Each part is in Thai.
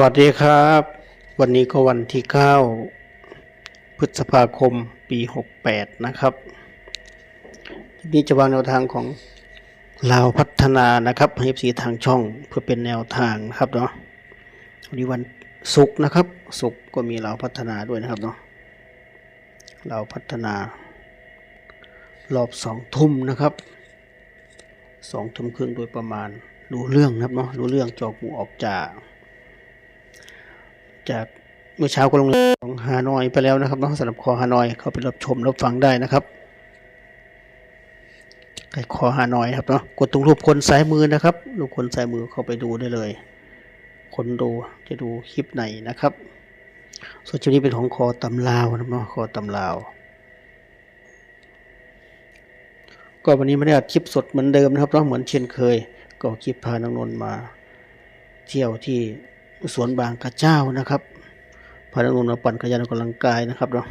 วัสดีครับ วันนี้ก็วันที่ 9 พฤษภาคมปี 68 นะครับทีนี้จะวางแนวทางของลาวพัฒนานะครับให้สีทางช่องเพื่อเป็นแนวทางนะครับเนาะวันนี้วันศุกร์นะครับศุกร์ก็มีลาวพัฒนาด้วยนะครับเนาะลาวพัฒนารอบสองทุ่มนะครับสองทุ่มครึ่งโดยประมาณรู้เรื่องนะครับเนาะรู้เรื่องจอกหูออกจาก จากเมื่อเช้าก็ลงของฮานอยไปแล้วนะครับเนาะสำหรับคอฮานอยเขาไปรับชมรับฟังได้นะครับไก่คอฮานอยครับเนาะกดตรงรูปคนซ้ายมือนะครับรูปคนซ้ายมือเข้าไปดูได้เลย คนดูจะดูคลิปไหนนะครับส่วนชุดนี้เป็นของคอตำลาวนะครับเนาะคอตำลาว ก็วันนี้ไม่ได้อัดคลิปสดเหมือนเดิมนะครับเนาะเหมือนเช่นเคย ก็คลิปพานางนนท์มา เที่ยวที่ สวนบางกระเจ้านะครับพานางนนท์มาปั่นจักรยานออกกำลังกายนะครับเนาะ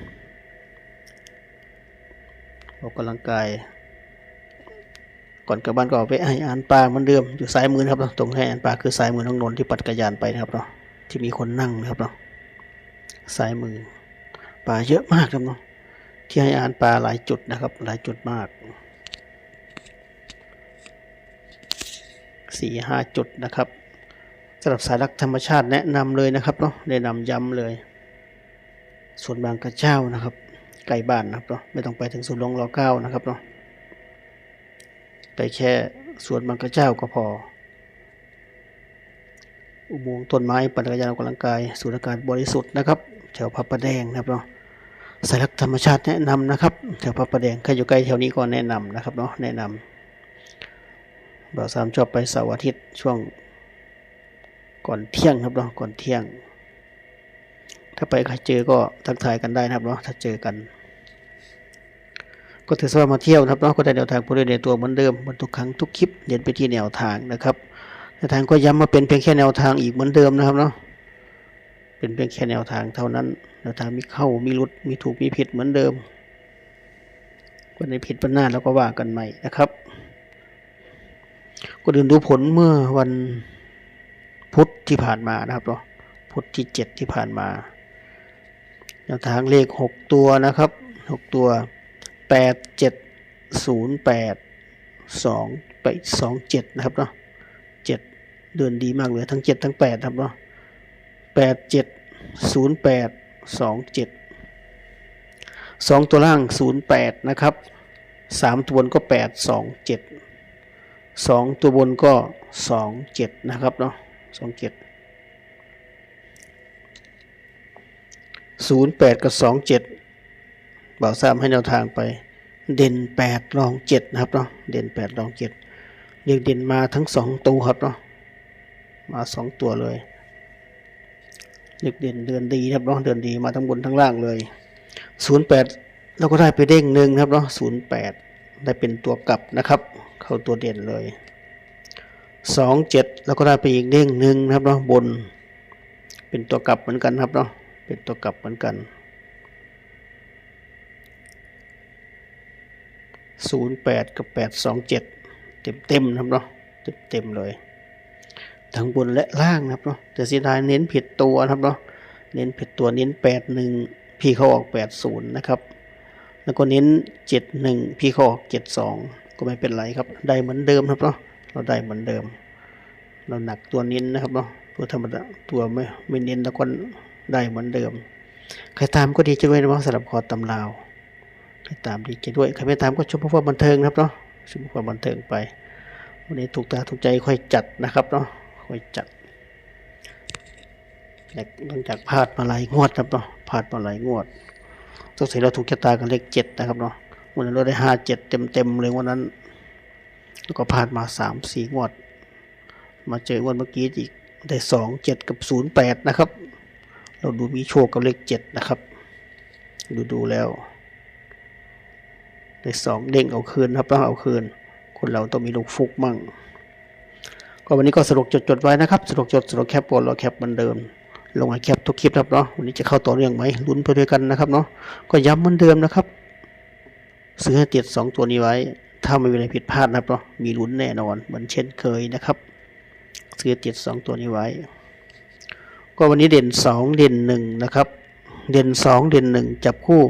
ออกกำลังกาย ก่อนกลับบ้านก็ไปให้อาหารปลาเหมือนเดิมอยู่ซ้ายมือนะครับเนาะตรงให้อาหารปลาคือซ้ายมือน้องนนท์ที่ปั่นจักรยานไปนะครับเนาะที่มีคนนั่งนะครับเนาะซ้ายมือปลาเยอะมากครับเนาะที่ให้อาหารปลาหลายจุดนะครับ หลายจุดมากสี่ห้าจุดนะครับ สำหรับสายรักธรรมชาติแนะนำเลยนะครับเนาะแนะนำย้ำเลย ส่วนบางกระเจ้านะครับใกล้บ้านนะครับเนาะไม่ต้องไปถึงศูนย์รองรอเก้านะครับเนาะไปแค่ส่วนบางกระเจ้าก็พอ อุโมงค์ต้นไม้ปั่นจักรยานออกกำลังกายสูดอากาศบริสุทธิ์นะครับแถวพระประแดงนะครับเนาะสายรักธรรมชาติแนะนำนะครับแถวพระประแดงใครอยู่ใกล้แถวนี้ก็แนะนำนะครับเนาะแนะนำบ่าวสามชอบไปเสาร์อาทิตย์ช่วง ก่อนเที่ยงครับเนาะก่อนเที่ยง ถ้าไปใครเจอก็ทักทายกันได้นะครับเนาะถ้าเจอกัน ก็ถือว่ามาเที่ยวนะครับเนาะก็ได้แนวทางผู้เรียนในตัวเหมือนเดิมเหมือนทุกครั้งทุกคลิปเน้นไปที่แนวทางนะครับแนวทางก็ย้ำมาเป็นเพียงแค่แนวทางอีกเหมือนเดิมนะครับเนาะเป็นเพียงแค่แนวทางเท่านั้นแนวทางมีเข้ามีรุดมีถูกมีผิดเหมือนเดิมวันไหนผิดวันหน้าเราก็ว่ากันใหม่นะครับ ก็เดินดูผลเมื่อวัน พุธที่ผ่านมานะครับเนาะพุธที่เจ็ดที่ผ่านมาแนวทางเลขหกตัวนะครับหกตัวแปดเจ็ดศูนย์แปดสองไปสองเจ็ดนะครับเนาะเจ็ดเดินดีมากเลยทั้งเจ็ดทั้งแปดครับเนาะแปดเจ็ดศูนย์แปดสองเจ็ดสองตัวล่างศูนย์แปดนะครับสามตัวบนก็แปดสองเจ็ดสองตัวบนก็สองเจ็ดนะครับเนาะ สองเจ็ดศูนย์แปดกับสองเจ็ดบ่าวสามให้แนวทางไป เด่นแปดรองเจ็ดนะครับเนาะเด่นแปดรองเจ็ดเรียกเด่นมาทั้งสองตัวครับเนาะมาสองตัวเลยเรียกเด่นเดือนดีครับเนาะเดือนดีมาทั้งบนทั้งล่างเลยศูนย์แปดเราก็ได้ไปเด้งหนึ่งครับเนาะศูนย์แปดได้เป็นตัวกลับนะครับ เข้าตัวเด่นเลย สองเจ็ดแล้วก็ได้ไปอีกเด้งหนึ่งนะครับเนาะบน เป็นตัวกลับเหมือนกันครับเนาะเป็นตัวกลับเหมือนกันศูนย์แปดกับแปดสองเจ็ดเต็มเต็มนะครับเนาะเต็มเต็มเลยทั้งบนและล่างนะครับเนาะแต่เสียดายเน้นผิดตัวนะครับเนาะเน้นผิดตัวเน้นแปดหนึ่งพี่เขาออกแปดศูนย์นะครับ แล้วก็เน้นเจ็ดหนึ่งพี่เขาออกเจ็ดสองก็ไม่เป็นไรครับ ได้เหมือนเดิมครับเนาะ เราได้เหมือนเดิม เราหนักตัวเน้นนะครับเนาะตัวธรรมดาตัวไม่ไม่เน้นแล้วก็ได้เหมือนเดิม ใครตามก็ดีใจด้วยนะครับสำหรับคอตำลาวใครตามดีใจด้วยใครไม่ตามก็ชมเพื่อความบันเทิงนะครับเนาะชมเพื่อความบันเทิงไป วันนี้ถูกตาถูกใจค่อยจัดนะครับเนาะค่อยจัดหลังจากพลาดมาหลายงวดครับเนาะพลาดมาหลายงวดสงสัยเราถูกชะตากันเลขเจ็ดนะครับเนาะวันนั้นเราได้ห้าเจ็ดเต็มเต็มเลยวันนั้น แล้วก็ผ่านมาสามสี่งวด มาเจองวดเมื่อกี้อีกได้สองเจ็ดกับศูนย์แปดนะครับ เราดูมีโชคกับเลขเจ็ดนะครับ ดูดูแล้วได้สองเด้งเอาคืนครับต้องเอาคืน คนเราต้องมีลูกฟุกมั่ง ก็วันนี้ก็สรุปจดจดๆไว้นะครับสรุปจดสรุปแคปบอลเราแคปเหมือนเดิมลงให้แคปทุกคลิปครับเนาะวันนี้จะเข้าต่อเนื่องไหมลุ้นไปด้วยกันนะครับเนาะก็ย้ำเหมือนเดิมนะครับ ซื้อให้ติดสองตัวนี้ไว้ ถ้าไม่มีอะไรผิดพลาดนะครับเนาะมีลุ้นแน่นอนเหมือนเช่นเคยนะครับซื้อติดสองตัวนี้ไว้ ก็วันนี้เด่นสองเด่นหนึ่งนะครับ เด่นสองเด่นหนึ่งจับคู่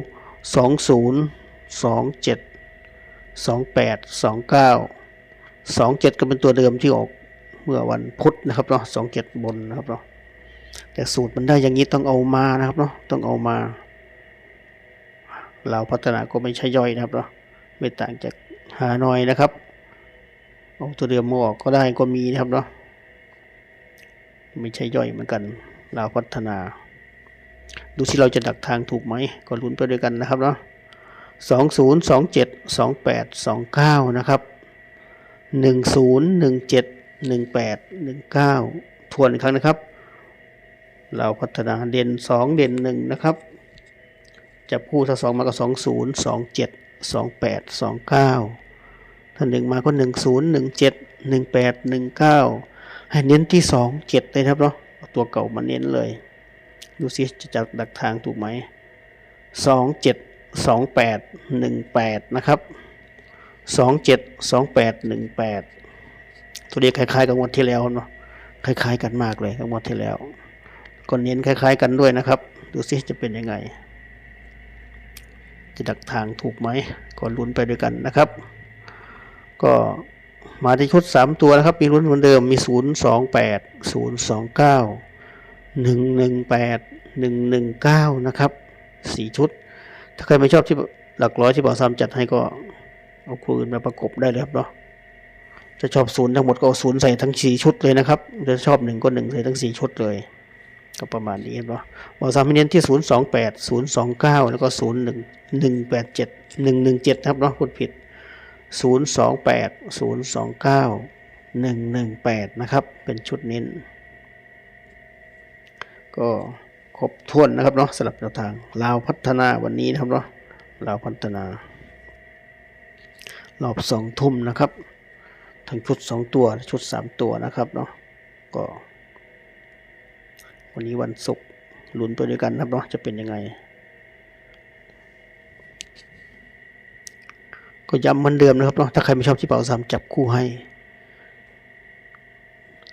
สองศูนย์สองเจ็ดสองแปดสองเก้าสองเจ็ดก็เป็นตัวเดิมที่ออกเมื่อวันพุธนะครับเนาะสองเจ็ดบนนะครับเนาะแต่สูตรมันได้อย่างนี้ต้องเอามานะครับเนาะต้องเอามา เราพัฒนาก็ไม่ใช่ย่อยนะครับเนาะไม่ต่างจาก หาหน่อยนะครับเอาตัวเดิมมาออกก็ได้ก็มีนะครับเนาะไม่ใช่ย่อยเหมือนกันเราพัฒนา ดูสิเราจะดักทางถูกไหมก็ลุ้นไปด้วยกันนะครับเนาะสองศูนย์สองเจ็ดสองแปดสองเก้านะครับหนึ่งศูนย์หนึ่งเจ็ดหนึ่งแปดหนึ่งเก้าทวนอีกครั้งนะครับ เราพัฒนาเด่นสองเด่นหนึ่งนะครับจับคู่ถ้าสองมาก็สองศูนย์สองเจ็ดสองแปดสองเก้า ถ้าหนึ่งมาก็หนึ่งศูนย์หนึ่งเจ็ดหนึ่งแปดหนึ่งเก้าให้เน้นที่สองเจ็ดเลยครับเนาะตัวเก่ามาเน้นเลย ดูสิจะจับดักทางถูกไหมสองเจ็ดสองแปดหนึ่งแปดนะครับสองเจ็ดสองแปดหนึ่งแปดตัวเดียวคล้ายๆกับงวดที่แล้วเนาะคล้าย ๆ กันมากเลยกับงวดที่แล้วก็เน้นคล้าย ๆ กันด้วยนะครับ ดูสิจะเป็นยังไง จะดักทางถูกไหมก็ลุ้นไปด้วยกันนะครับ ก็มาที่ชุด 3 ตัวนะครับ มีลุ้นเหมือนเดิมมี 0 2 8 0 2 9 1 1 8 1 1 9 นะครับ 4 ชุด ถ้าใครไม่ชอบที่หลักร้อยที่บอกซ้ำจัดให้ก็เอาคู่อื่นมาประกบได้เลยครับเนาะจะชอบศูนย์ทั้งหมดก็ศูนย์ใส่ทั้งสี่ชุดเลยนะครับ จะชอบหนึ่งก็หนึ่งใส่ทั้งสี่ชุดเลย ก็ประมาณนี้เนาะบอกซ้ำให้เน้นที่ศูนย์สองแปดศูนย์สองเก้าแล้วก็ศูนย์หนึ่งหนึ่งแปดเจ็ดหนึ่งหนึ่งเจ็ดครับเนาะพูดผิด ศูนย์สองแปดศูนะครับ เป็นชุดเน้น ก็ครบถ้วนนะครับเนาะสำหรับแนวทางลาวพัฒนาวันนี้นะครับเนาะลาวพัฒนา รอบสองทุ่มนะครับ ทั้งชุดสองตัวชุดสามตัวนะครับเนาะก็ วันนี้วันศุกร์ลุ้นไปด้วยกันนะครับเนาะจะเป็นยังไง ก็ย้ำเหมือนเดิมนะครับเนาะถ้าใครไม่ชอบที่เป่าสามจับคู่ให้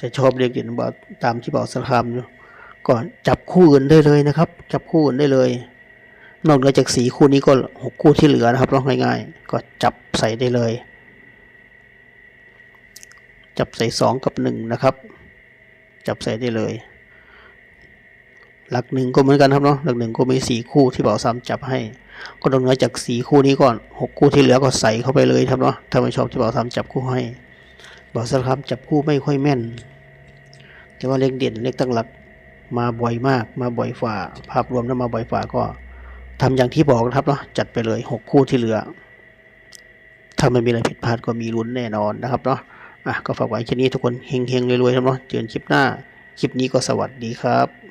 จะชอบเรียกเด่นว่าตามที่เป่าสามอยู่ก็จับคู่อื่นได้เลยนะครับ จับคู่อื่นได้เลย นอกเหนือจากสีคู่นี้ก็หกคู่ที่เหลือนะครับเนาะง่ายๆ ก็จับใส่ได้เลย จับใส่สองกับหนึ่งนะครับ จับใส่ได้เลย หลักหนึ่งก็เหมือนกันครับเนาะหลักหนึ่งก็มีสี่คู่ที่เบาซ้ำจับให้ ก็ต้องเหนือจากสี่คู่นี้ก่อนหกคู่ที่เหลือก็ใส่เข้าไปเลยครับเนาะถ้าไม่ชอบที่เบาซ้ำจับคู่ให้เบาซ้ำครับจับคู่ไม่ค่อยแม่น แต่ว่าเลขเด่นเลขตั้งหลักมาบ่อยมากมาบ่อยฝ่า ภาพรวมแล้วมาบ่อยฝ่าก็ทำอย่างที่บอกนะครับเนาะจัดไปเลยหกคู่ที่เหลือ ถ้าไม่มีอะไรผิดพลาดก็มีลุ้นแน่นอนนะครับเนาะอะก็ฝากไว้แค่นี้ทุกคนเฮงๆรวยๆครับเนาะเจอกันคลิปหน้าคลิปนี้ก็สวัสดีครับ